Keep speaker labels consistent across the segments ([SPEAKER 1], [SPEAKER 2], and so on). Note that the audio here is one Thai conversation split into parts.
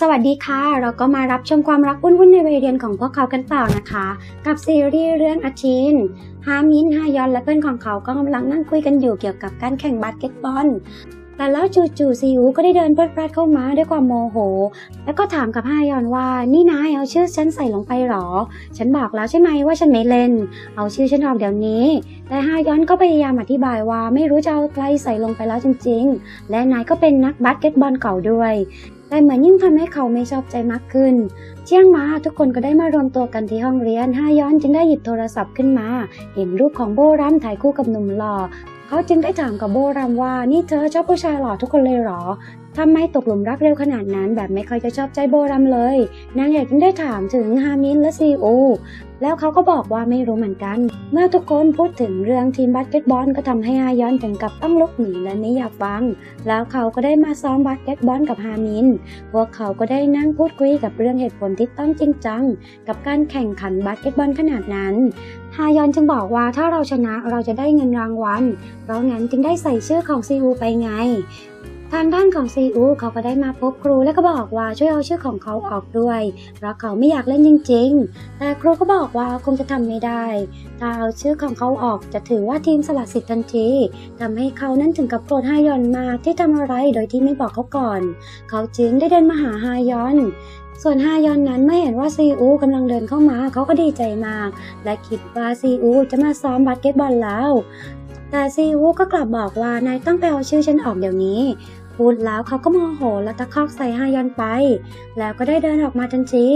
[SPEAKER 1] สวัสดีค่ะ เราก็มารับชมความรักวุ่นๆในวัยเรียนของพวกเขากันต่อนะคะ กับซีรีส์เรื่องอาทินฮามินฮายอนและเพื่อนของเขาก็กำลังนั่งคุยกันอยู่เกี่ยวกับการแข่งบาสเกตบอลแต่แล้วจู่ๆซีอูก็ได้เดินพรวดพราดเข้ามาด้วยความโมโห แล้วก็ถามกับฮายอนว่า นี่นายเอาชื่อฉันใส่ลงไปหรอ ฉันบอกแล้วใช่ไหมว่าฉันไม่เล่น เอาชื่อฉันออกเดี๋ยวนี้ แต่ฮายอนก็พยายามอธิบายว่าไม่รู้จะเอาใครใส่ลงไปแล้วจริง ๆ และนายก็เป็นนักบาสเกตบอลเก่าด้วย แต่เหมือนยิ่งทำให้เขาไม่ชอบใจมากขึ้น เที่ยงมาทุกคนก็ได้มารวมตัวกันที่ห้องเรียนฮาย้อนจึงได้หยิบโทรศัพท์ขึ้นมา เห็นรูปของโบรัมถ่ายคู่กับหนุ่มหล่อเขาจึงได้ถามกับโบรัมว่านี่เธอชอบผู้ชายหล่อทุกคนเลยหรอทำไมตกหลุมรักเร็วขนาดนั้นแบบไม่ค่อยจะชอบใจโบรัมเลย นางเอกจึงได้ถามถึงฮามินและซีอู แล้วเขาก็บอกว่าไม่รู้เหมือนกัน เมื่อทุกคนพูดถึงเรื่องทีมบาสเกตบอลก็ทำให้ฮายอนถึงกับต้องลุกหนีและไม่อยากฟัง แล้วเขาก็ได้มาซ้อมบาสเกตบอลกับฮามิน พวกเขาก็ได้นั่งพูดคุยกับเรื่องเหตุผลที่ต้องจริงจัง กับการแข่งขันบาสเกตบอลขนาดนั้นฮายอนจึงบอกว่าถ้าเราชนะเราจะได้เงินรางวัล เพราะงั้นจึงได้ใส่ชื่อของซีอูไปไง ทางด้านของซีอูเขาก็ได้มาพบครูแล้วก็บอกว่าช่วยเอาชื่อของเขาออกด้วย เพราะเขาไม่อยากเล่นจริง ๆ แต่ครูก็บอกว่าคงจะทำไม่ได้ ถ้าเอาชื่อของเขาออกจะถือว่าทีมสละสิทธิ์ทันทีทำให้เขานั้นถึงกับโกรธฮายอนมากที่ทำอะไรโดยที่ไม่บอกเขาก่อน เขาจึงได้เดินมาหาฮายอนส่วนฮายอนนั้นไม่เห็นว่าซีอูกำลังเดินเข้ามาเขาก็ดีใจมาก และคิดว่าซีอูจะมาซ้อมบาสเกตบอลแล้ว แต่ซีอูก็กลับบอกว่านายต้องไปเอาชื่อฉันออกเดี๋ยวนี้ พูดแล้วเขาก็โมโหและตะคอกใส่ฮายอนไป แล้วก็ได้เดินออกมาทันที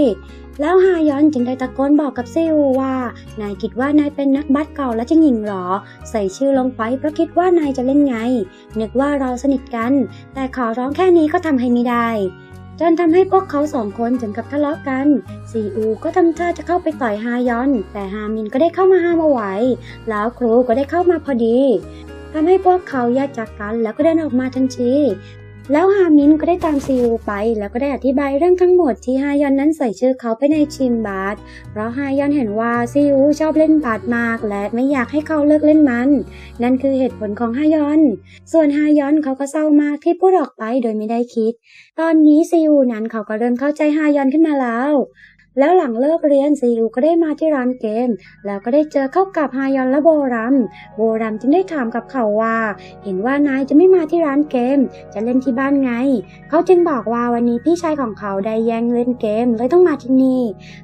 [SPEAKER 1] แล้วฮายอนจึงได้ตะโกนบอกกับซีอูว่า นายคิดว่านายเป็นนักบาสเก่าและจะหญิงหรอ ใส่ชื่อลงไปเพราะคิดว่านายจะเล่นไง นึกว่าเราสนิทกัน แต่ขอร้องแค่นี้ก็ทำให้ไม่ได้ จนทำให้พวกเขาสองคนถึงกับทะเลาะกัน ซีอูก็ทำท่าจะเข้าไปต่อยฮายอน แต่ฮามินก็ได้เข้ามาห้ามเอาไว้ แล้วครูก็ได้เข้ามาพอดีทำให้พวกเขาแยกจากกันแล้วก็เดินออกมาทันที แล้วฮามินก็ได้ตามซีอูไปแล้วก็ได้อธิบายเรื่องทั้งหมดที่ฮายอนนั้นใส่ชื่อเขาไปในชิมบาสเพราะฮายอนเห็นว่าซีอูชอบเล่นบาสมาก และไม่อยากให้เขาเลิกเล่นมัน นั่นคือเหตุผลของฮายอน ส่วนฮายอนเขาก็เศร้ามากที่พูดออกไปโดยไม่ได้คิด ตอนนี้ซีอูนั้นเขาก็เริ่มเข้าใจฮายอนขึ้นมาแล้ว แล้วหลังเลิกเรียนซีอูก็ได้มาที่ร้านเกม แล้วก็ได้เจอเข้ากับฮายอนและโบรัม โบรัมจึงได้ถามกับเขาว่า เห็นว่านายจะไม่มาที่ร้านเกม จะเล่นที่บ้านไง เขาจึงบอกว่าวันนี้พี่ชายของเขาได้แย่งเล่นเกมเลยต้องมาที่นี่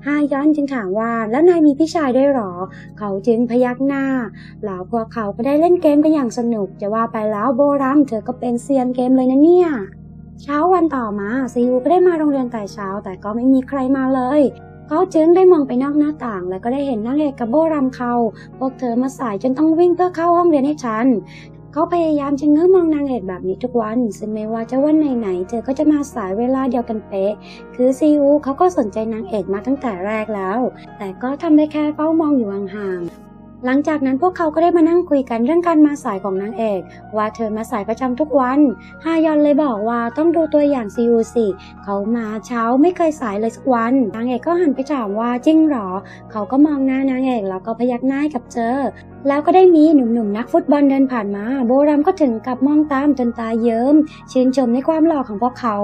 [SPEAKER 1] ฮายอนจึงถามว่าแล้วนายมีพี่ชายด้วยหรอ เขาจึงพยักหน้าแล้วพวกเขาก็ได้เล่นเกมกันอย่างสนุก จะว่าไปแล้วโบรัมเธอก็เป็นเซียนเกมเลยนะเนี่ย เช้าวันต่อมาซีอูก็ได้มาโรงเรียนแต่เช้า แต่ก็ไม่มีใครมาเลย เขาจึงได้มองไปนอกหน้าต่าง แล้วก็ได้เห็นนางเอกกับโบรำเขาพวกเธอมาสายจนต้องวิ่งเพื่อเข้าห้องเรียนให้ทันเขาพยายามจะเงื้อมองนางเอกแบบนี้ทุกวัน ซึ่งไม่ว่าจะวันไหนๆเธอก็จะมาสายเวลาเดียวกันเป๊ะ คือซีอูเขาก็สนใจนางเอกมาตั้งแต่แรกแล้ว แต่ก็ทำได้แค่เฝ้ามองอยู่ห่างๆ หลังจากนั้นพวกเขาก็ได้มานั่งคุยกันเรื่องการมาสายของนางเอก ว่าเธอมาสายประจำทุกวันฮายอนเลยบอกว่าต้องดูตัวอย่างซีอูสิเขามาเช้าไม่เคยสายเลยสักวัน นางเอกก็หันไปถามว่าจริงหรอ เขาก็มองหน้านางเอกแล้วก็พยักหน้าให้กับเจอ แล้วก็ได้มีหนุ่มๆนักฟุตบอลเดินผ่านมา โบรามก็ถึงกับมองตามจนตาเยิ้มชื่นชมในความหล่อของพวกเขา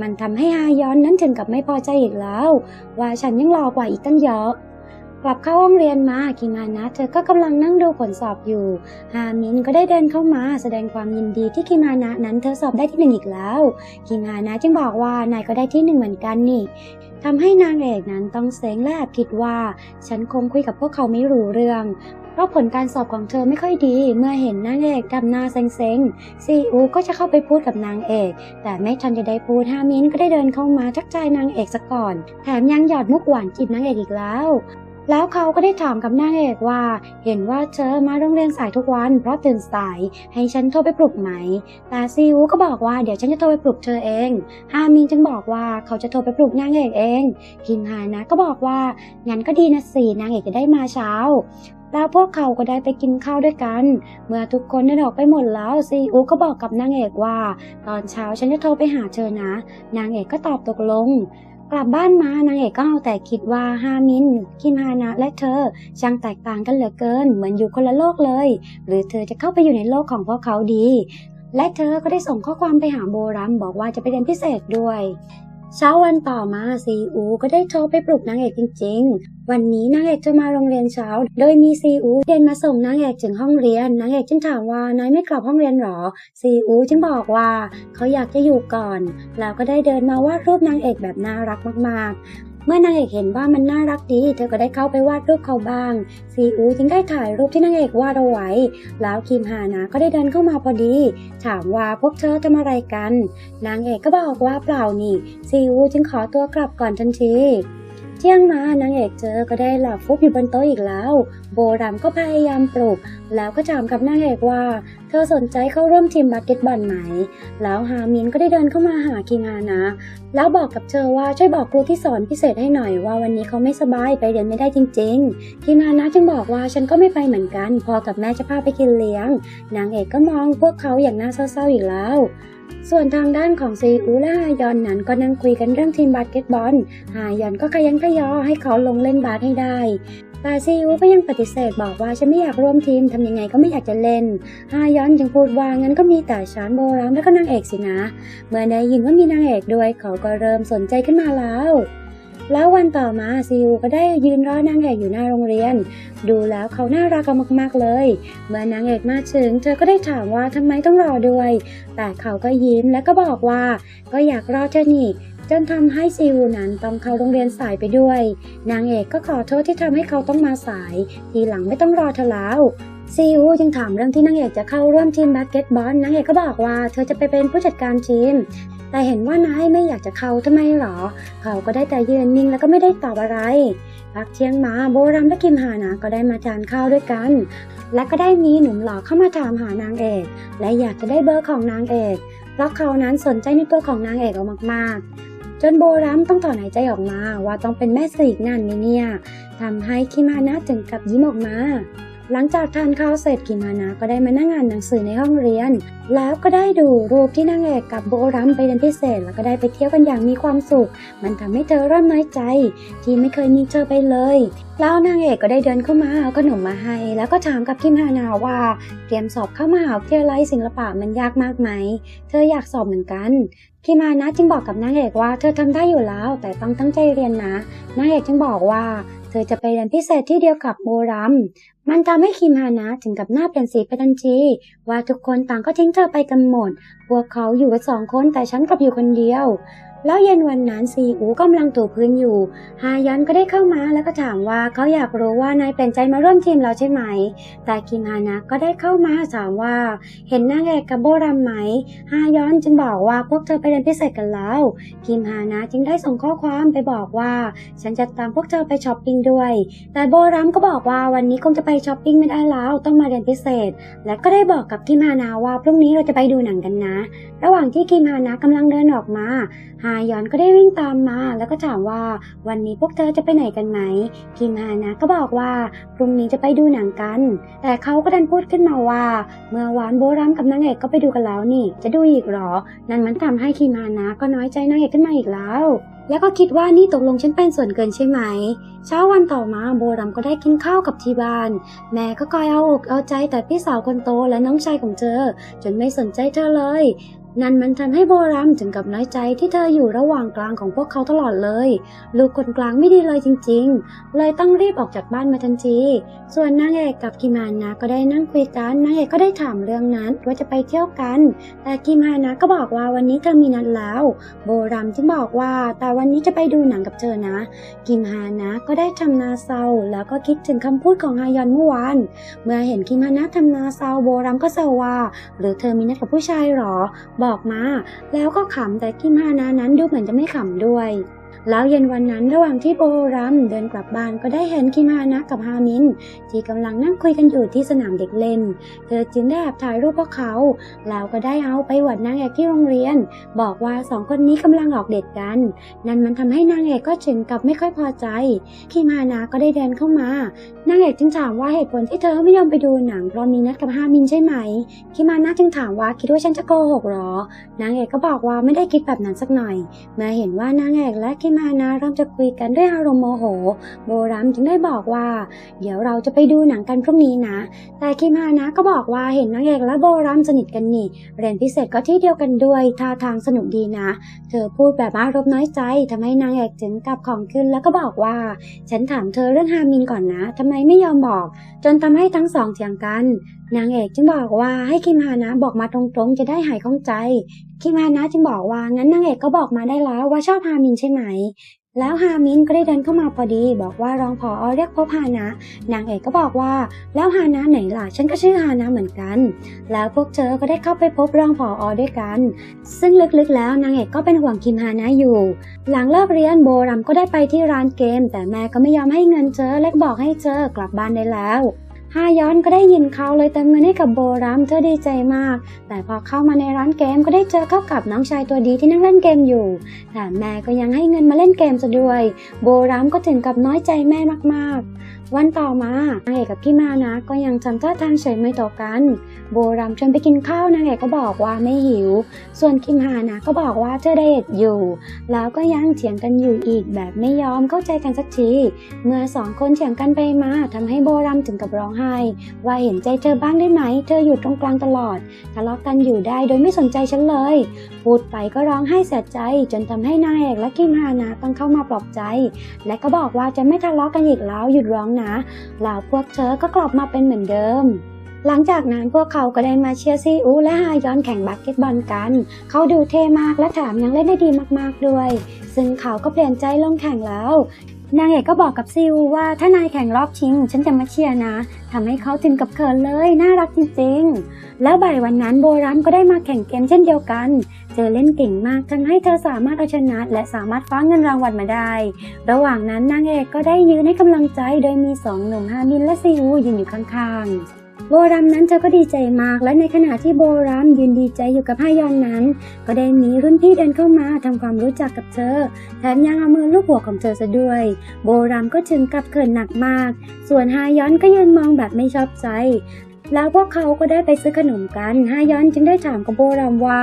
[SPEAKER 1] มันทำให้ฮายอนนั้นถึงกับไม่พอใจอีกแล้ว ว่าฉันยังหล่อกว่าอีกตั้งเยอะ กลับเข้าห้องเรียนมาคิมานะ เธอก็กำลังนั่งดูผลสอบอยู่ ฮามินก็ได้เดินเข้ามาแสดงความยินดีที่คิมานะนั้นเธอสอบได้ที่หนึ่งอีกแล้วคิมานะจึงบอกว่านายก็ได้ที่หนึ่งเหมือนกันนี่ทำให้นางเอกนั้นต้องเซ็งและแอบคิดว่า ฉันคงคุยกับพวกเขาไม่รู้เรื่องเพราะผลการสอบของเธอไม่ค่อยดี เมื่อเห็นนางเอกทำหน้าเซ็งๆซีอูก็จะเข้าไปพูดกับนางเอก แต่ไม่ทันจะได้พูดฮามินก็ได้เดินเข้ามาทักทายนางเอกซะก่อน แถมยังหยอดมุกหวานจีบนางเอกอีกแล้ว แล้วเขาก็ได้ถามกับนางเอกว่า เห็นว่าเธอมาโรงเรียนสายทุกวัน เพราะตื่นสาย ให้ฉันโทรไปปลุกไหม แต่ซีอูก็บอกว่าเดี๋ยวฉันจะโทรไปปลุกเธอเองฮามินจึงบอกว่าเขาจะโทรไปปลุกนางเอกเอง คิมฮานะก็บอกว่างั้นก็ดีนะสินางเอกจะได้มาเช้าแล้วพวกเขาก็ได้ไปกินข้าวด้วยกัน เมื่อทุกคนได้ออกไปหมดแล้วซีอูก็บอกกับนางเอกว่า ตอนเช้าฉันจะโทรไปหาเธอนะ นางเอกก็ตอบตกลง กลับบ้านมานางเอกก็เอาแต่คิดว่าฮามิน คิมฮานะและเธอช่างแตกต่างกันเหลือเกิน เหมือนอยู่คนละโลกเลย หรือเธอจะเข้าไปอยู่ในโลกของพวกเขาดีและเธอก็ได้ส่งข้อความไปหาโบรัมบอกว่าจะไปเรียนพิเศษด้วย เช้าวันต่อมาซีอูก็ได้โทรไปปลุกนางเอกจริง ๆ วันนี้นางเอกจะมาโรงเรียนเช้า โดยมีซีอูเดินมาส่งนางเอกถึงห้องเรียน นางเอกจึงถามว่านายไม่กลับห้องเรียนหรอ ซีอูจึงบอกว่าเขาอยากจะอยู่ก่อน แล้วก็ได้เดินมาวาดรูปนางเอกแบบน่ารักมากๆ มื่อนางเอกเห็นว่ามันน่ารักดี เธอก็ได้เข้าไปวาดรูปเขาบ้าง ซีอูจึงได้ถ่ายรูปที่นางเอกวาดเอาไว้ แล้วคิมฮานะก็ได้เดินเข้ามาพอดี ถามว่าพวกเธอทำอะไรกัน นางเอกก็บอกว่าเปล่านี่ ซีอูจึงขอตัวกลับก่อนทันที เที่ยงมานางเอกเจอก็ได้หลับฟุบอยู่บนโต๊ะอีกแล้ว โบรามก็พยายามปลุก แล้วก็ถามกับนางเอกว่า เธอสนใจเข้าร่วมทีมบาสเกตบอลไหม แล้วฮามินก็ได้เดินเข้ามาหาคิงฮานะ แล้วบอกกับเธอว่าช่วยบอกครูที่สอนพิเศษให้หน่อยว่าวันนี้เขาไม่สบายไปเรียนไม่ได้จริงๆคิงฮานะจึงบอกว่าฉันก็ไม่ไปเหมือนกัน พอกับแม่จะพาไปกินเลี้ยง นางเอกก็มองพวกเขาอย่างน่าเศร้าๆอีกแล้ว ส่วนทางด้านของซีอูและฮายอนนั้นก็นั่งคุยกันเรื่องทีมบาสเกตบอลฮายอนก็ขยันขยอให้เขาลงเล่นบาสให้ได้ แต่ซีอูก็ยังปฏิเสธบอกว่าฉันไม่อยากร่วมทีมทำยังไงก็ไม่อยากจะเล่นฮายอนจึงพูดว่างั้นก็มีแต่ชานโบรามและก็นางเอกสินะ เมื่อได้ยินว่ามีนางเอกด้วยเขาก็เริ่มสนใจขึ้นมาแล้ว แล้ววันต่อมาซีอูก็ได้ยืนรอนางเอกอยู่หน้าโรงเรียน ดูแล้วเขาน่ารักกันมากๆเลย เมื่อนางเอกมาถึง เธอก็ได้ถามว่าทำไมต้องรอด้วย แต่เขาก็ยิ้มและก็บอกว่า ก็อยากรอเธอนี่จนทำให้ซีอูนั้นต้องเข้าโรงเรียนสายไปด้วย นางเอกก็ขอโทษที่ทำให้เขาต้องมาสาย ทีหลังไม่ต้องรอเธอแล้วซีอูจึงถามเรื่องที่นางเอกจะเข้าร่วมทีมบาสเกตบอลนางเอกก็บอกว่าเธอจะไปเป็นผู้จัดการทีม แต่เห็นว่านายไม่อยากจะเข้าทำไมหรอ เขาก็ได้แต่ยืนนิ่งแล้วก็ไม่ได้ตอบอะไร พักเที่ยงมาโบรัมและคิมหานะก็ได้มาทานข้าวด้วยกัน และก็ได้มีหนุ่มหล่อเข้ามาถามหานางเอก และอยากจะได้เบอร์ของนางเอก เพราะเขานั้นสนใจในตัวของนางเอกเอามากๆ จนโบรัมต้องถอนหายใจออกมาว่าต้องเป็นแม่สีกนั่นนี่เนี่ยทำให้คิมานะถึงกับยิ้มออกมา หลังจากทานข้าวเสร็จคิมานะก็ได้มานั่งอ่านหนังสือในห้องเรียน แล้วก็ได้ดูรูปที่นางเอกกับโบรัมไปเรียนพิเศษ แล้วก็ได้ไปเที่ยวกันอย่างมีความสุข มันทำให้เธอเริ่มน้อยใจ ที่ไม่เคยมีเธอไปเลย แล้วนางเอกก็ได้เดินเข้ามาเอาขนมมาให้ แล้วก็ถามกับคิมฮานาว่าเตรียมสอบเข้ามหาวิทยาลัยศิลปะมันยากมากไหม เธออยากสอบเหมือนกันคิมานะจึงบอกกับนางเอกว่าเธอทำได้อยู่แล้ว แต่ต้องตั้งใจเรียนนะ นางเอกจึงบอกว่า เธอจะไปเรียนพิเศษที่เดียวกับโบรัม มันทำให้คิมฮานะถึงกับหน้าเปลี่ยนสีไปทันที ว่าทุกคนต่างก็ทิ้งเธอไปกันหมด พวกเขาอยู่กันสองคนแต่ฉันกลับอยู่คนเดียว แล้วเย็นวันนั้นซีอูกำลังถูพื้นอยู่ ฮายอนก็ได้เข้ามาแล้วก็ถามว่าเขาอยากรู้ว่านายเป็นใจมาร่วมทีมเราใช่ไหม แต่คิมฮานะก็ได้เข้ามาถามว่า เห็นนางเอกกับโบรัมไหม ฮายอนจึงบอกว่าพวกเธอไปเรียนพิเศษกันแล้ว คิมฮานะจึงได้ส่งข้อความไปบอกว่า ฉันจะตามพวกเธอไปช้อปปิ้งด้วย แต่โบรัมก็บอกว่าวันนี้คงจะไปช้อปปิ้งไม่ได้แล้วต้องมาเรียนพิเศษ และก็ได้บอกกับคิมฮานาว่าพรุ่งนี้เราจะไปดูหนังกันนะ ระหว่างที่คิมฮานะกำลังเดินออกมาฮายอนก็ได้วิ่งตามมา แล้วก็ถามว่าวันนี้พวกเธอจะไปไหนกันไหมคิมฮานะก็บอกว่าพรุ่งนี้จะไปดูหนังกัน แต่เขาก็ดันพูดขึ้นมาว่า เมื่อวานโบรัมกับนางเอกก็ไปดูกันแล้วนี่ จะดูอีกหรอ นั่นมันทำให้คิมฮานะก็น้อยใจนางเอกขึ้นมาอีกแล้วแล้วก็คิดว่านี่ตกลงฉันเป็นส่วนเกินใช่ไหม เช้าวันต่อมาโบรัมก็ได้กินข้าวกับที่บ้าน แม่ก็คอยเอาอกเอาใจแต่พี่สาวคนโตและน้องชายของเธอ จนไม่สนใจเธอเลย นั่นมันทำให้โบรัมถึงกับน้อยใจที่เธออยู่ระหว่างกลางของพวกเขาตลอดเลย ลูกคนกลางไม่ดีเลยจริง ๆ เลยต้องรีบออกจากบ้านมาทันที ส่วนนางเอกกับคิมฮานะก็ได้นั่งคุยกันนางเอกก็ได้ถามเรื่องนั้นว่าจะไปเที่ยวกัน แต่คิมฮานะก็บอกว่าวันนี้เธอมีนัดแล้ว โบรัมจึงบอกว่าแต่วันนี้จะไปดูหนังกับเธอนะคิมฮานะก็ได้ทำนาเศร้าแล้วก็คิดถึงคำพูดของฮายอนเมื่อวานเมื่อเห็นคิมฮานะทำนาเศร้าโบรัมก็เศร้าว่าหรือเธอมีนัดกับผู้ชายหรอบอกมา แล้วก็ขำแต่คิมฮานานั้นดูเหมือนจะไม่ขำด้วย แล้วเย็นวันนั้นระหว่างที่โบรัมเดินกลับบ้านก็ได้เห็นคิมฮานะกับฮามิน ที่กำลังนั่งคุยกันอยู่ที่สนามเด็กเล่น เธอจึงได้แอบถ่ายรูปพวกเขา แล้วก็ได้เอาไปหวัดนางเอกที่โรงเรียน บอกว่าสองคนนี้กำลังออกเดทกัน นั่นมันทำให้นางเอกก็ถึงกับไม่ค่อยพอใจ คิมฮานะก็ได้เดินเข้ามานางเอกจึงถามว่าเหตุผลที่เธอไม่ยอมไปดูหนังเพราะมีนัดกับฮามินใช่ไหมคิมานะจึงถามว่าคิดว่าฉันจะโกหกหรอ นางเอกก็บอกว่าไม่ได้คิดแบบนั้นสักหน่อยเมื่อเห็นว่านางเอกและคิมานะเริ่มจะคุยกันด้วยอารมณ์โมโห โบรัมจึงได้บอกว่า เดี๋ยวเราจะไปดูหนังกันพรุ่งนี้นะ แต่คิมานะก็บอกว่าเห็นนางเอกและโบรัมสนิทกันนี่ เรียนพิเศษก็ที่เดียวกันด้วยท่าทางสนุกดีนะ เธอพูดแบบอารมณ์น้อยใจทำให้นางเอกถึงกับของขึ้นแล้วก็บอกว่า ฉันถามเธอเรื่องฮามินก่อนนะทำไมไม่ยอมบอก จนทำให้ทั้งสองเถียงกันนางเอกจึงบอกว่าให้คิมฮานะบอกมาตรงๆ จะได้หายข้องใจ คิมฮานะจึงบอกว่างั้นนางเอกก็บอกมาได้แล้วว่าชอบฮามินใช่ไหม แล้วฮามินก็ได้เดินเข้ามาพอดี บอกว่ารองผอเรียกพบฮานะ นางเอกก็บอกว่า แล้วฮานะไหนล่ะ ฉันก็ชื่อฮานะเหมือนกัน แล้วพวกเธอก็ได้เข้าไปพบรองผออด้วยกัน ซึ่งลึกๆแล้วนางเอกก็เป็นห่วงคิมฮานะอยู่ หลังเลิกเรียนโบรัมก็ได้ไปที่ร้านเกม แต่แม่ก็ไม่ยอมให้เงินเธอและบอกให้เธอกลับบ้านได้แล้ว ฮาย้อนก็ได้ยินเขาเลยเติมเงินให้กับโบรัมเธอดีใจมาก แต่พอเข้ามาในร้านเกมก็ได้เจอเข้ากับน้องชายตัวดีที่นั่งเล่นเกมอยู่ แต่แม่ก็ยังให้เงินมาเล่นเกมซะด้วย โบรัมก็ถึงกับน้อยใจแม่มากๆ วันต่อมานางเอกกับพี่มานะก็ยังจำท่าทางเฉยไม่ต่อกัน โบรัมชวนไปกินข้าวนางเอกก็บอกว่าไม่หิว ส่วนคิมฮานะก็บอกว่าเธอไดเอทอยู่ แล้วก็ยังเถียงกันอยู่อีกแบบไม่ยอมเข้าใจกันสักที เมื่อสองคนเถียงกันไปมาทำให้โบรัมถึงกับร้องไห้ว่าเห็นใจเธอบ้างได้ไหม เธออยู่ตรงกลางตลอด ทะเลาะกันอยู่ได้โดยไม่สนใจฉันเลย พูดไปก็ร้องไห้เสียใจ จนทำให้นางเอกและคิมฮานะต้องเข้ามาปลอบใจ และก็บอกว่าจะไม่ทะเลาะกันอีกแล้วหยุดร้องนะแล้วพวกเธอก็กลับมาเป็นเหมือนเดิมหลังจากนั้นพวกเขาก็ได้มาเชียร์ซีอูและฮายอนแข่งบาสเกตบอลกัน เขาดูเท่มากและแถมยังเล่นได้ดีมากๆด้วย ซึ่งเขาก็เปลี่ยนใจลงแข่งแล้ว นางเอกก็บอกกับซีอูว่าถ้านายแข่งรอบชิง ฉันจะมาเชียร์นะทำให้เขาถึงกับเขินเลย น่ารักจริงๆ แล้วบ่ายวันนั้นโบรันก็ได้มาแข่งเกมเช่นเดียวกัน เธอเล่นเก่งมากทั้งให้เธอสามารถเอาชนะ และสามารถฟ้าเงินรางวัลมาได้ ระหว่างนั้นนางเอกก็ได้ยืนให้กำลังใจโดยมีสองหนุ่มฮามินและซีอูยืนอยู่ข้างๆ โบรัมนั้นเธอก็ดีใจมาก และในขณะที่โบรัมยืนดีใจอยู่กับฮายอนนั้น ก็ได้มีรุ่นพี่เดินเข้ามาทำความรู้จักกับเธอ แถมยังเอามือลูบหัวของเธอซะด้วย โบรัมก็ถึงกับเขินหนักมาก ส่วนฮายอนก็ยืนมองแบบไม่ชอบใจแล้วพวกเขาก็ได้ไปซื้อขนมกันฮายอนจึงได้ถามกับโบรัมว่า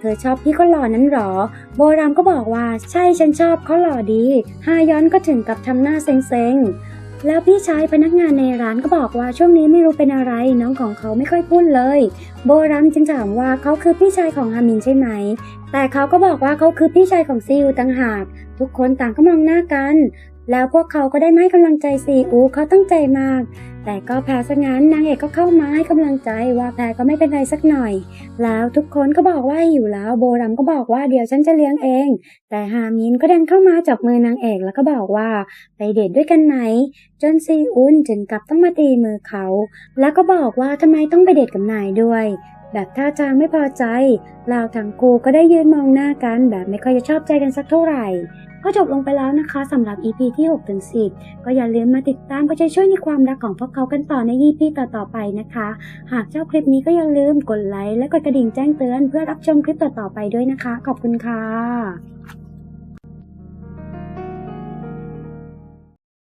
[SPEAKER 1] เธอชอบพี่เขาหล่อนั้นหรอ โบรัมก็บอกว่าใช่ฉันชอบเขาหล่อดีฮายอนก็ถึงกับทำหน้าเซ็งๆ แล้วพี่ชายพนักงานในร้านก็บอกว่าช่วงนี้ไม่รู้เป็นอะไร น้องของเขาไม่ค่อยพูดเลย โบรัมจึงถามว่าเขาคือพี่ชายของฮามินใช่ไหม แต่เขาก็บอกว่าเขาคือพี่ชายของซีอูต่างหาก ทุกคนต่างก็มองหน้ากัน แล้วพวกเขาก็ได้มาให้กำลังใจซีอูเขาตั้งใจมาก แต่ก็แพ้ซะงั้นนางเอกก็เข้ามาให้กำลังใจว่าแพ้ก็ไม่เป็นไรสักหน่อย แล้วทุกคนก็บอกว่าหิวแล้วโบรัมก็บอกว่าเดี๋ยวฉันจะเลี้ยงเอง แต่ฮามินก็เดินเข้ามาจับมือนางเอกแล้วก็บอกว่าไปเดทด้วยกันไหมจนซีอุนถึงกับต้องมาตีมือเขา แล้วก็บอกว่าทำไมต้องไปเดทกับนายด้วยแบบท่าทางไม่พอใจลาวทั้งคู่ก็ได้ยืนมองหน้ากันแบบไม่ค่อยจะชอบใจกันสักเท่าไหร่ ก็จบลงไปแล้วนะคะสำหรับ EP ที่6ถึง10 ก็อย่าลืมมาติดตามก็จะช่วยในความรักของพวกเขากันต่อใน EP ต่อๆไปนะคะ หากชอบคลิปนี้ก็อย่าลืมกดไลค์และกดกระดิ่งแจ้งเตือนเพื่อรับชมคลิปต่อๆไปด้วยนะคะ ขอบคุณค่ะ